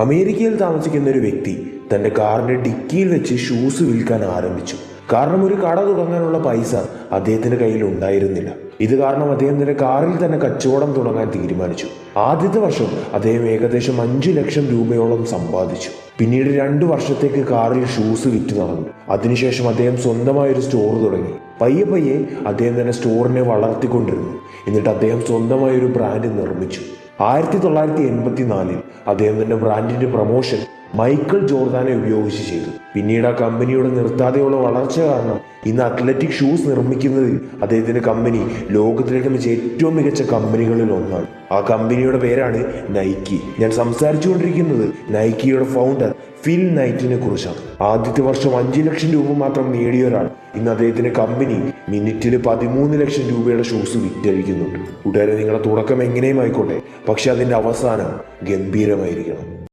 അമേരിക്കയിൽ താമസിക്കുന്ന ഒരു വ്യക്തി തന്റെ കാറിന്റെ ഡിക്കിയിൽ വെച്ച് ഷൂസ് വിൽക്കാൻ ആരംഭിച്ചു. കാരണം ഒരു കട തുടങ്ങാനുള്ള പൈസ അദ്ദേഹത്തിന്റെ കയ്യിൽ ഉണ്ടായിരുന്നില്ല. ഇത് കാരണം അദ്ദേഹം തന്റെ കാറിൽ തന്നെ കച്ചവടം തുടങ്ങാൻ തീരുമാനിച്ചു. ആദ്യത്തെ വർഷം അദ്ദേഹം ഏകദേശം അഞ്ചു ലക്ഷം രൂപയോളം സമ്പാദിച്ചു. പിന്നീട് രണ്ടു വർഷത്തേക്ക് കാറിൽ ഷൂസ് വിറ്റ് നടന്നു. അതിനുശേഷം അദ്ദേഹം സ്വന്തമായ ഒരു സ്റ്റോർ തുടങ്ങി. പയ്യെ പയ്യെ അദ്ദേഹം തന്നെ സ്റ്റോറിനെ വളർത്തിക്കൊണ്ടിരുന്നു. എന്നിട്ട് അദ്ദേഹം സ്വന്തമായ ഒരു ബ്രാൻഡ് നിർമ്മിച്ചു. ആയിരത്തി തൊള്ളായിരത്തി എൺപത്തി നാലിൽ അദ്ദേഹത്തിന്റെ ബ്രാൻഡിന്റെ പ്രമോഷൻ മൈക്കിൾ ജോർദാനെ ഉപയോഗിച്ച് ചെയ്തു. പിന്നീട് ആ കമ്പനിയുടെ നിർത്താതെയുള്ള വളർച്ച കാരണം ഇന്ന് അത്ലറ്റിക് ഷൂസ് നിർമ്മിക്കുന്നതിൽ അദ്ദേഹത്തിന്റെ കമ്പനി ലോകത്തിലേക്ക് വെച്ച ഏറ്റവും മികച്ച കമ്പനികളിൽ ഒന്നാണ്. ആ കമ്പനിയുടെ പേരാണ് നൈക്കി. ഞാൻ സംസാരിച്ചുകൊണ്ടിരിക്കുന്നത് നൈക്കിയുടെ ഫൗണ്ടർ ഫിൽ നൈറ്റിനെ കുറിച്ചാണ്. ആദ്യത്തെ വർഷം അഞ്ച് ലക്ഷം രൂപ മാത്രം നേടിയ ഒരാൾ ഇന്ന് അദ്ദേഹത്തിന്റെ കമ്പനി മിനിറ്റിൽ പതിമൂന്ന് ലക്ഷം രൂപയുടെ ഷൂസ് വിറ്റഴിക്കുന്നുണ്ട്. കൂട്ടുകാരെ നിങ്ങളുടെ തുടക്കം എങ്ങനെയും ആയിക്കോട്ടെ പക്ഷെ അതിന്റെ അവസാനം ഗംഭീരമായിരിക്കണം.